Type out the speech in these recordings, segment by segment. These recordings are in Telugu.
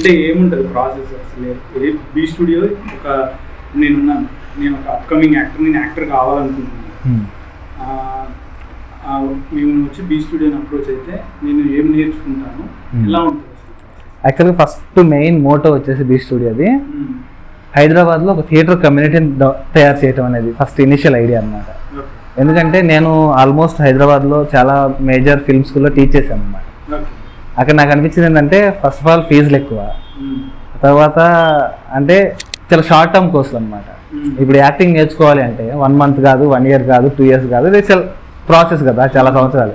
అంటే ఏముంటుంది ప్రాసెస్ అసలు ఏ బీ స్టూడియో ఒక నేనున్నాను నేను ఒక అప్కమింగ్ యాక్టర్ నేను యాక్టర్ కావాలనుకుంటున్నాను మేము వచ్చి బీ స్టూడియోని అప్రోచ్ అయితే నేను ఏం నేర్చుకుంటాను. ఎలా ఉంటుంది? యాక్చువల్గా ఫస్ట్ మెయిన్ మోటో వచ్చేసి బీ స్టూడియోది. హైదరాబాద్లో ఒక థియేటర్ కమ్యూనిటీని తయారు చేయడం అనేది ఫస్ట్ ఇనిషియల్ ఐడియా Okay. ఎందుకంటే నేను ఆల్మోస్ట్ హైదరాబాద్లో చాలా మేజర్ ఫిల్మ్ స్కూల్లో టీచ్ చేశాను అనమాట. అక్కడ నాకు అనిపించింది ఏంటంటే ఫస్ట్ ఆఫ్ ఆల్ ఫీజులు ఎక్కువ Hmm. తర్వాత అంటే చాలా షార్ట్ టర్మ్ కోర్సులు అనమాట Hmm. ఇప్పుడు యాక్టింగ్ నేర్చుకోవాలి అంటే వన్ మంత్ కాదు వన్ ఇయర్ కాదు టూ ఇయర్స్ కాదు ఇది చాలా ప్రాసెస్ కదా చాలా సంవత్సరాలు.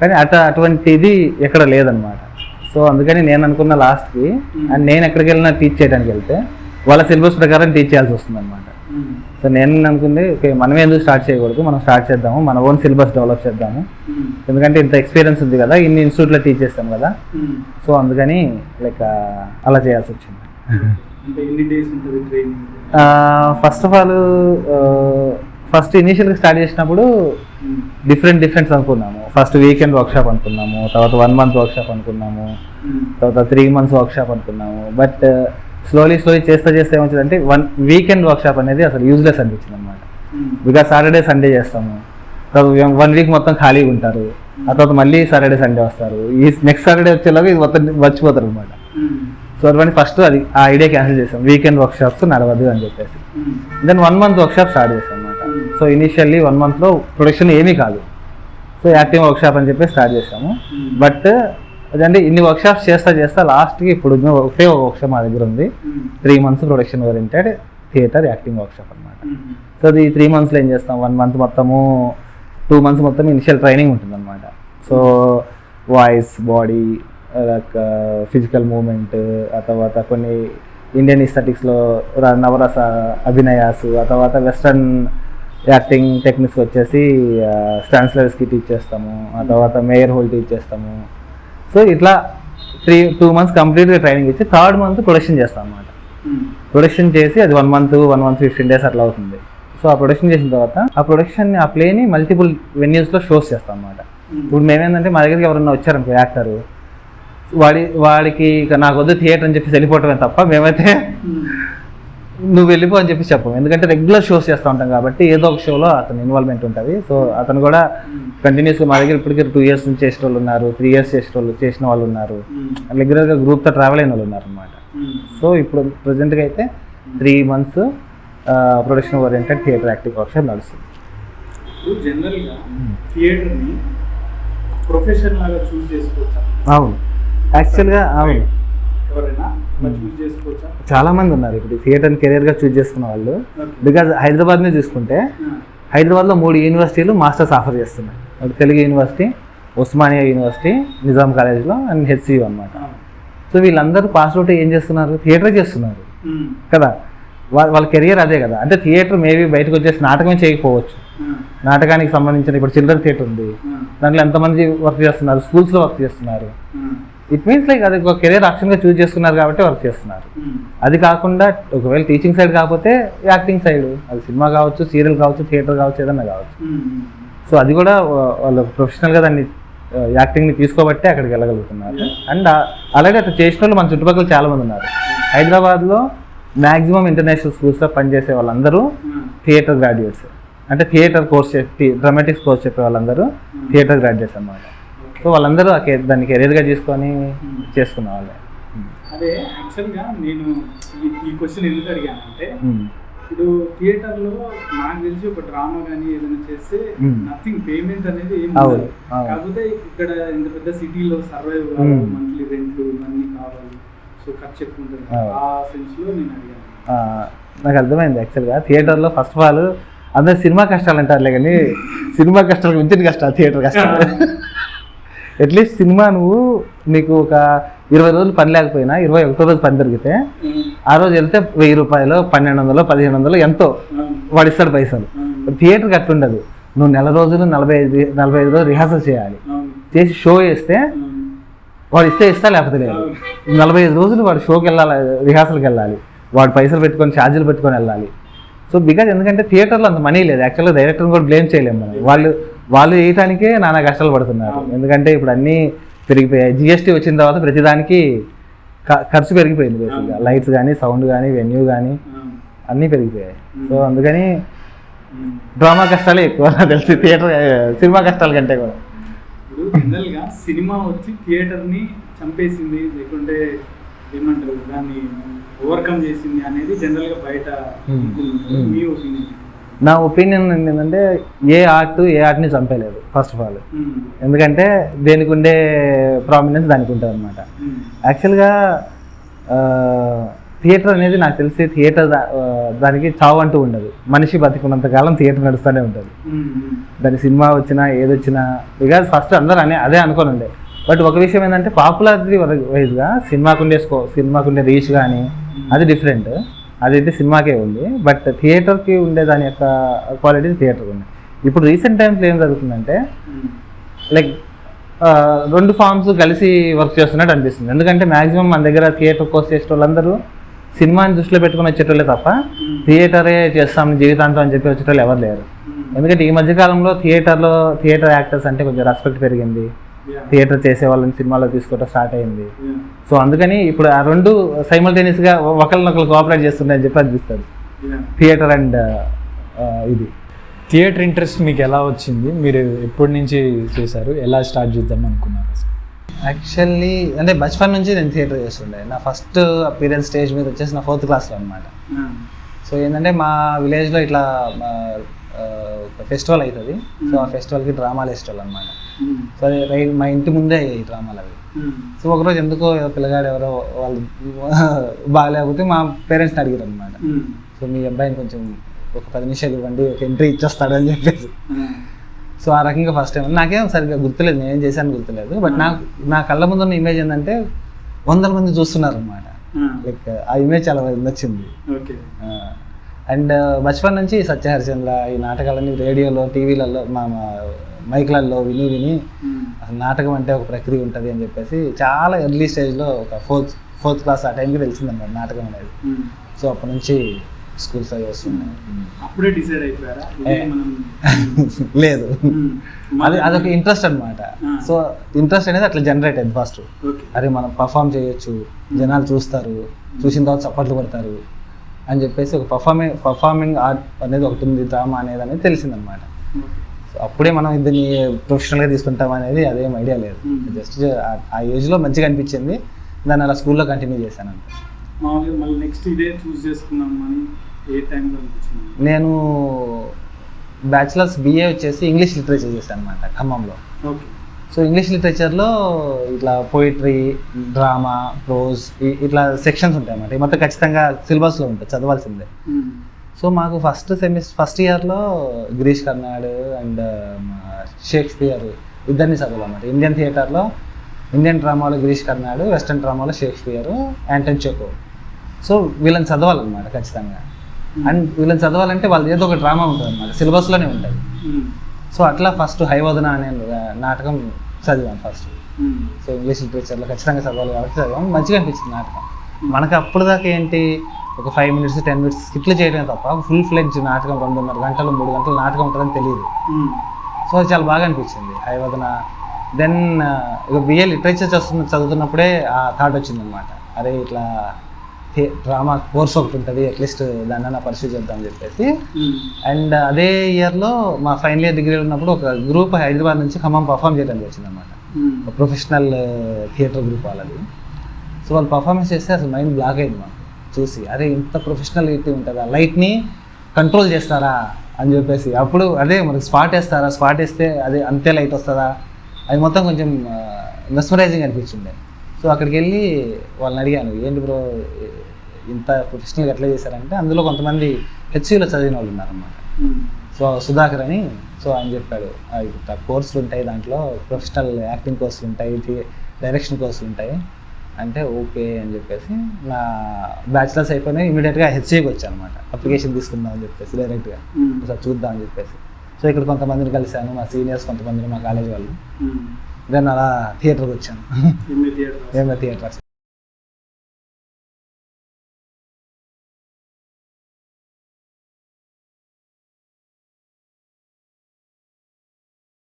కానీ అట అటువంటిది ఎక్కడ లేదనమాట సో అందుకని నేను అనుకున్న లాస్ట్కి అండ్ నేను ఎక్కడికి వెళ్ళినా టీచ్ చేయడానికి వెళ్తే వాళ్ళ సిలబస్ ప్రకారం టీచ్ చేయాల్సి వస్తుంది అనమాట Hmm. సో నేను అనుకుంది ఓకే మనమే ఎందుకు స్టార్ట్ చేయకూడదు మనం స్టార్ట్ చేద్దాము మన ఓన్ సిలబస్ డెవలప్ చేద్దాము. Hmm. ఎందుకంటే ఇంత ఎక్స్పీరియన్స్ ఉంది కదా ఇన్ని ఇన్స్టిట్యూట్లో టీచ్ చేస్తాం కదా. Hmm. సో అందుకని లైక్ అలా చేయాల్సి వచ్చింది. ఫస్ట్ ఆఫ్ ఆల్ ఫస్ట్ ఇనీషియల్గా స్టార్ట్ చేసినప్పుడు డిఫరెంట్ డిఫరెంట్స్ అనుకున్నాము. ఫస్ట్ వీకెండ్ వర్క్షాప్ అనుకున్నాము తర్వాత వన్ మంత్ వర్క్షాప్ అనుకున్నాము తర్వాత త్రీ మంత్స్ వర్క్షాప్ అనుకున్నాము. బట్ స్లోలీ స్లోలీ చేస్తే చేస్తే ఏమవుతుందంటే వన్ వీకెండ్ వర్క్షాప్ అనేది అసలు యూజ్లెస్ అనిపించింది అనమాట బికాస్ సాటర్డే సండే చేస్తాము. తర్వాత వన్ వీక్ మొత్తం ఖాళీగా ఉంటారు. ఆ తర్వాత మళ్ళీ సాటర్డే సండే వస్తారు. ఈ నెక్స్ట్ సాటర్డే వచ్చేలాగా ఇది మొత్తం మర్చిపోతారు అనమాట సో అటువంటి ఫస్ట్ అది ఆ ఐడియా క్యాన్సిల్ చేసాం. వీకెండ్ వర్క్షాప్స్ నడవద్దు అని చెప్పేసి. Then one month workshop start చేసాం అనమాట సో ఇనిషియల్లీ వన్ మంత్లో ప్రొడక్షన్ ఏమీ కాదు. సో యాక్టింగ్ వర్క్షాప్ అని చెప్పి స్టార్ట్ చేసాము. బట్ అదంటే ఇన్ని వర్క్షాప్స్ చేస్తా చేస్తా లాస్ట్కి ఇప్పుడు ఒకటే ఒక వర్క్షాప్ మా దగ్గర ఉంది. Three months production oriented theatre acting workshop అనమాట సో అది త్రీ మంత్స్లో ఏం చేస్తాం? వన్ మంత్ మొత్తము టూ మంత్స్ మొత్తం ఇనిషియల్ ట్రైనింగ్ ఉంటుంది అనమాట so voice body like physical movement ఆ తర్వాత కొన్ని ఇండియన్ ఇస్థెటిక్స్లో నవరస అభినయాస్ ఆ తర్వాత వెస్ట్రన్ యాక్టింగ్ టెక్నిక్స్ వచ్చేసి స్టాన్స్లర్స్కి టీచ్ చేస్తాము. ఆ తర్వాత మేయర్ హోల్ టీచ్ చేస్తాము. సో ఇట్లా త్రీ టూ మంత్స్ కంప్లీట్గా ట్రైనింగ్ ఇచ్చి థర్డ్ మంత్ ప్రొడక్షన్ చేస్తాం అనమాట ప్రొడక్షన్ చేసి అది one month one month fifteen days అట్లా అవుతుంది. సో ఆ ప్రొడక్షన్ చేసిన తర్వాత ఆ ప్రొడక్షన్ ఆ ప్లేని మల్టిపుల్ వెన్యూస్లో షోస్ చేస్తాం అనమాట ఇప్పుడు మేమేంటంటే మా దగ్గరికి ఎవరన్నా వచ్చారనుకో యాక్టర్ వాడి వాడికి ఇక నాకు వద్దు థియేటర్ అని చెప్పి వెళ్ళిపోవటమే తప్ప మేమైతే నువ్వు వెళ్ళిపో అని చెప్పి చెప్పం ఎందుకంటే రెగ్యులర్ షోస్ చేస్తూ ఉంటాం కాబట్టి ఏదో ఒక షోలో అతను ఇన్వాల్వ్మెంట్ ఉంటుంది. సో అతను కూడా కంటిన్యూస్గా మా దగ్గర ఇప్పటికీ టూ ఇయర్స్ నుంచి చేసిన వాళ్ళు ఉన్నారు త్రీ ఇయర్స్ చేసిన వాళ్ళు చేసిన వాళ్ళు ఉన్నారు రెగ్యులర్గా గ్రూప్తో ట్రావెల్ అయిన వాళ్ళు ఉన్నారు అనమాట సో ఇప్పుడు ప్రజెంట్గా అయితే three months production oriented theatre active workshop నడుస్తుంది. ఇప్పుడు జనరల్గా థియేటర్ని ప్రొఫెషన్ లాగా చూస్ చేసుకోవచ్చా? అవును. యాక్చువల్గా అవును. చాలా మంది ఉన్నారు ఇప్పుడు థియేటర్ని కెరియర్గా చూస్ చేసుకున్న వాళ్ళు. బికాజ్ హైదరాబాద్నే చూసుకుంటే హైదరాబాద్లో మూడు యూనివర్సిటీలు మాస్టర్స్ ఆఫర్ చేస్తున్నాయి. ఒకటి తెలుగు యూనివర్సిటీ ఉస్మానియా యూనివర్సిటీ నిజాం కాలేజ్లో అండ్ హెచ్సియు అనమాట సో వీళ్ళందరూ పాస్ అవుట్ ఏం చేస్తున్నారు? థియేటర్ చేస్తున్నారు. కదా? వాళ్ళ వాళ్ళ కెరియర్ అదే కదా. అంటే థియేటర్ మేబీ బయటకు వచ్చేసి నాటకమే చేయకపోవచ్చు. నాటకానికి సంబంధించిన ఇప్పుడు చిల్డ్రన్ థియేటర్ ఉంది. దాంట్లో ఎంతమంది వర్క్ చేస్తున్నారు? స్కూల్స్లో వర్క్ చేస్తున్నారు. ఇట్ మీన్స్ లైక్ అది ఒక కెరియర్ ఆప్షన్గా చూస్ చేసుకున్నారు కాబట్టి వర్క్ చేస్తున్నారు. అది కాకుండా ఒకవేళ టీచింగ్ సైడ్ కాకపోతే యాక్టింగ్ సైడ్ అది సినిమా కావచ్చు సీరియల్ కావచ్చు థియేటర్ కావచ్చు ఏదన్నా కావచ్చు. సో అది కూడా వాళ్ళు ప్రొఫెషనల్గా దాన్ని యాక్టింగ్ని తీసుకోబట్టే అక్కడికి వెళ్ళగలుగుతున్నారు. అండ్ అలాగే అట్లా చేసిన వాళ్ళు మన చుట్టుపక్కల చాలామంది ఉన్నారు. హైదరాబాద్లో మ్యాక్సిమం ఇంటర్నేషనల్ స్కూల్స్లో పనిచేసే వాళ్ళందరూ థియేటర్ గ్రాడ్యుయేట్స్ అంటే థియేటర్ కోర్స్ చెప్పి డ్రామాటిక్స్ కోర్స్ చెప్పే వాళ్ళందరూ థియేటర్ గ్రాడ్యుయేట్స్ అన్నమాట. సో వాళ్ళందరూ దాన్ని కెరీర్గా తీసుకొని చేసుకున్న వాళ్ళే అదే యాక్చువల్గా నేను ఈ- క్వశ్చన్ ఎందుకు అడిగానంటే. ఇప్పుడు థియేటర్లో నాకు తెలిసి ఒక డ్రామా కానీ ఏదైనా చేస్తే. నథింగ్ పేమెంట్ అనేది ఏం. కాకపోతే ఇక్కడ ఇంత పెద్ద సిటీలో సర్వైవ్. కావాలి మంత్లీ రెంట్లు ఇవన్నీ కావాలి సో ఖర్చు ఎక్కువ ఉంటుంది. ఆ సెన్స్లో నేను అడిగాను నాకు అర్థమైంది యాక్చువల్గా థియేటర్లో ఫస్ట్ ఆఫ్ ఆల్ అందరు సినిమా కష్టాలు అంటారులే కానీ సినిమా కష్టాలకు మించిన కష్టాలు థియేటర్ కష్టాలు అట్లీస్ట్ సినిమా నువ్వు నీకు ఒక ఇరవై రోజులు పని లేకపోయినా ఇరవై ఒకటో రోజు పని దొరికితే ఆ రోజు వెళ్తే వెయ్యి రూపాయలు పన్నెండు వందలు పదిహేను వందలు ఎంతో వాడు ఇస్తాడు పైసలు థియేటర్కి అట్లుండదు. నువ్వు నెల రోజులు నలభై ఐదు నలభై ఐదు రోజులు రిహార్సల్ చేయాలి. చేసి షో వేస్తే వాడు ఇస్తే ఇస్తా లేకపోతే లేదు. నలభై ఐదు రోజులు వాడు షోకి వెళ్ళాలి రిహార్సల్కి వెళ్ళాలి. వాడు పైసలు పెట్టుకొని ఛార్జీలు పెట్టుకొని వెళ్ళాలి. సో బికాజ్ ఎందుకంటే థియేటర్లో అంత మనీ లేదు. యాక్చువల్గా డైరెక్టర్ని కూడా బ్లేమ్ చేయలేము మనం. వాళ్ళు వాళ్ళు వేయటానికే నానా కష్టాలు పడుతున్నారు. ఎందుకంటే ఇప్పుడు అన్నీ పెరిగిపోయాయి. జిఎస్టీ వచ్చిన తర్వాత ప్రతిదానికి ఖర్చు పెరిగిపోయింది బేసిక్గా లైట్స్ కానీ సౌండ్ కానీ వెన్యూ కానీ అన్నీ పెరిగిపోయాయి. సో అందుకని డ్రామా కష్టాలే ఎక్కువ నాకు తెలిసి. థియేటర్ సినిమా కష్టాల కంటే కూడా. ఇప్పుడు జనరల్గా సినిమా వచ్చి థియేటర్ని చంపేసింది లేకుంటే ఏమంటారు దాన్ని ఓవర్కమ్ చేసింది అనేది జనరల్గా బయట. మీ ఒపీనియన్ నా ఒపీనియన్ ఏంటంటే ఏ ఆర్ట్ ఏ ఆర్ట్ని చంపేయలేదు ఫస్ట్ ఆఫ్ ఆల్ ఎందుకంటే దేనికి ఉండే ప్రామినెన్స్ దానికి ఉంటుంది అనమాట యాక్చువల్గా థియేటర్ అనేది నాకు తెలిసి థియేటర్ దానికి చావు అంటూ ఉండదు. మనిషి బతికున్నంత కాలం థియేటర్ నడుస్తూనే ఉంటుంది. దాని సినిమా వచ్చినా ఏది వచ్చినా బికాజ్ ఫస్ట్ అందరూ అనే అదే అనుకొని ఉండే బట్ ఒక విషయం ఏంటంటే పాపులారిటీ వైజ్గా సినిమాకు ఉండే స్కో సినిమాకు ఉండే రీచ్ కానీ అది డిఫరెంట్ అదైతే సినిమాకే ఉంది. బట్ థియేటర్కి ఉండే దాని యొక్క క్వాలిటీ థియేటర్కి ఉంది ఇప్పుడు రీసెంట్ టైమ్స్లో ఏం జరుగుతుందంటే లైక్ రెండు ఫామ్స్ కలిసి వర్క్ చేస్తున్నట్టు అనిపిస్తుంది. ఎందుకంటే మాక్సిమం మన దగ్గర థియేటర్ కోర్స్ చేసే వాళ్ళందరూ సినిమాని దృష్టిలో పెట్టుకుని వచ్చేటోళ్ళే తప్ప థియేటరే చేస్తాం జీవితాంతం అని చెప్పి వచ్చేటోళ్ళు ఎవరు లేరు. ఎందుకంటే ఈ మధ్యకాలంలో థియేటర్లో థియేటర్ యాక్టర్స్ అంటే కొంచెం రెస్పెక్ట్ పెరిగింది. థియేటర్ చేసే వాళ్ళని సినిమాలో తీసుకోవడం స్టార్ట్ అయింది. సో అందుకని ఇప్పుడు ఆ రెండు సైమల్టేనియస్గా ఒకరినొకరు కోఆపరేట్ చేస్తున్నాయని చెప్పి అనిపిస్తుంది. థియేటర్ అండ్ ఇది. థియేటర్ ఇంట్రెస్ట్ మీకు ఎలా వచ్చింది? మీరు ఎప్పటి నుంచి చేశారు? ఎలా స్టార్ట్ చేద్దాం అనుకున్నారు? యాక్చువల్లీ అంటే బచ్పన్ నుంచి నేను థియేటర్ చేస్తుండే. నా ఫస్ట్ అపీరియన్స్ స్టేజ్ మీద వచ్చేసి నా ఫోర్త్ క్లాస్లో అనమాట సో ఏంటంటే మా విలేజ్లో ఇట్లా ఫెస్టివల్ అవుతుంది సో ఆ ఫెస్టివల్కి డ్రామాలు వేసేవాళ్ళు అనమాట సో అది రైట్ మా ఇంటి ముందే ఈ డ్రామాలు అవి సో ఒకరోజు ఎందుకో పిల్లగాడు ఎవరో వాళ్ళు బాగాలేకపోతే మా పేరెంట్స్ని అడిగారు అనమాట సో మీ అబ్బాయిని కొంచెం ఒక పది నిమిషాలు ఇవ్వండి ఒక ఎంట్రీ ఇచ్చేస్తాడు అని చెప్పేసి సో ఆ రకంగా ఫస్ట్ టైం నాకేం సరిగ్గా గుర్తులేదు నేను ఏం చేశాను గుర్తులేదు. బట్ నాకు నా కళ్ళ ముందు ఉన్న ఇమేజ్ ఏంటంటే వందల మంది చూస్తున్నారు అనమాట లైక్ ఆ ఇమేజ్ చాలా నచ్చింది. అండ్ బచ్పన్ నుంచి సత్య హరిచంద్ర ఈ నాటకాలన్నీ రేడియోలో టీవీలలో మా మా మైక్లలో విని విని అసలు నాటకం అంటే ఒక ప్రక్రియ ఉంటుంది అని చెప్పేసి చాలా ఎర్లీ స్టేజ్లో ఒక ఫోర్త్ ఫోర్త్ క్లాస్ ఆ టైంకి తెలిసిందన్నమాట నాటకం అనేది. సో అప్పటి నుంచి స్కూల్స్ అవి వస్తున్నాయి అప్పుడే డిసైడ్ అయిపోయారా? లేదు. అది అదొక ఇంట్రెస్ట్ అనమాట. సో ఇంట్రెస్ట్ అనేది అట్లా జనరేట్ అయింది ఫస్ట్ అరే మనం పర్ఫామ్ చేయొచ్చు జనాలు చూస్తారు చూసిన తర్వాత చప్పట్లు కొడతారు అని చెప్పేసి ఒక పర్ఫార్మింగ్ పర్ఫార్మింగ్ ఆర్ట్ అనేది ఒకటి ఉంది డ్రామా అనేది అనేది తెలిసిందనమాట అప్పుడే మనం ఇద్దరిని ప్రొఫెషనల్గా తీసుకుంటాం అనేది అదేం ఐడియా లేదు. Hmm. జస్ట్ ఆ ఏజ్లో మంచిగా అనిపించింది. దాన్ని అలా స్కూల్లో కంటిన్యూ చేశాను అంతే. మామూలుగా మళ్ళీ నెక్స్ట్ ఇదే చూస్ చేసుకుందాం అని ఏ టైంలో అనిపించింది? నేను బ్యాచిలర్స్ బిఏ వచ్చేసి ఇంగ్లీష్ లిటరేచర్ చేశాను అనమాట ఖమ్మంలో. ఓకే సో ఇంగ్లీష్ లిటరేచర్లో ఇట్లా పోయిటరీ డ్రామా ప్రోజ్ ఇట్లా సెక్షన్స్ ఉంటాయి అన్నమాట. మొత్తం ఖచ్చితంగా సిలబస్లో ఉంటాయి చదవాల్సిందే. సో మాకు ఫస్ట్ సెమిస్టర్ ఫస్ట్ ఇయర్లో గిరీష్ కర్నాడ్ అండ్ షేక్స్పియర్ ఇద్దరిని చదవాలన్నమాట ఇండియన్ థియేటర్లో ఇండియన్ డ్రామాలో గిరీష్ కర్నాడ్ వెస్ట్రన్ డ్రామాలో షేక్స్పియర్ యాంటన్ చెకో సో వీళ్ళని చదవాలన్నమాట ఖచ్చితంగా. అండ్ వీళ్ళని చదవాలంటే వాళ్ళది ఏదో ఒక డ్రామా ఉంటుంది అనమాట సిలబస్లోనే ఉంటుంది. సో అట్లా ఫస్ట్ హైవదన అనే నాటకం చదివాను ఫస్ట్ సో ఇంగ్లీష్ లిటరేచర్లో ఖచ్చితంగా చదవాలి కాబట్టి చదివాం. మంచిగా అనిపించింది నాటకం. మనకు అప్పుడు దాకా ఏంటి? ఒక ఫైవ్ మినిట్స్ టెన్ మినిట్స్ స్కిట్లు చేయడమే తప్ప ఫుల్ ఫ్లెడ్జ్ నాటకం రెండున్నర గంటలు మూడు గంటలు నాటకం ఉంటుందని తెలియదు. సో అది చాలా బాగా అనిపించింది. హైవదన దెన్ ఇక బిఏ లిటరేచర్ చదువుతున్న చదువుతున్నప్పుడే ఆ థాట్ వచ్చిందనమాట అరే ఇట్లా డ్రామా కోర్స్ ఒకటి ఉంటుంది అట్లీస్ట్ దాన్ని పర్సూ చేద్దామని చెప్పేసి. అండ్ అదే ఇయర్లో మా ఫైనల్ ఇయర్ డిగ్రీ ఉన్నప్పుడు ఒక గ్రూప్ హైదరాబాద్ నుంచి ఖమ్మం పర్ఫామ్ చేయడానికి వచ్చిందనమాట ఒక ప్రొఫెషనల్ థియేటర్ గ్రూప్ వాళ్ళది. సో వాళ్ళు పర్ఫార్మెన్స్ చేస్తే అసలు మైండ్ బ్లాక్ అయింది మనం చూసి అరే ఇంత ప్రొఫెషనలిటీ ఉంటుందా? లైట్ని కంట్రోల్ చేస్తారా? అని చెప్పేసి. అప్పుడు అదే మనకి స్పాట్ వేస్తారా? స్పాట్ వేస్తే అదే అంతే లైట్ వస్తుందా? అది మొత్తం కొంచెం మెస్మరైజింగ్ అనిపించింది. సో అక్కడికి వెళ్ళి వాళ్ళని అడిగాను ఏంటి బ్రో ఇంత ప్రొఫెషనల్గా ఎట్లా చేశారంటే? అందులో కొంతమంది హెచ్సిలో చదివిన వాళ్ళు ఉన్నారన్నమాట. సో సుధాకర్ అని. సో ఆయన చెప్పాడు "ఆ, కోర్సులు ఉంటాయి దాంట్లో ప్రొఫెషనల్ యాక్టింగ్ కోర్సులు ఉంటాయి డైరెక్షన్ కోర్సులు ఉంటాయి. అంటే ఓకే అని చెప్పేసి నా బ్యాచిలర్స్ అయిపోయినాయి ఇమీడియట్గా హెచ్సికి వచ్చాను అనమాట అప్లికేషన్ తీసుకుందాం అని చెప్పేసి డైరెక్ట్గా. ఒకసారి చూద్దాం అని చెప్పేసి. సో ఇక్కడ కొంతమందిని కలిశాను మా సీనియర్స్ కొంతమందిని మా కాలేజ్ వాళ్ళు. దెన్ అలా థియేటర్కి వచ్చాను. ఏమైనా థియేటర్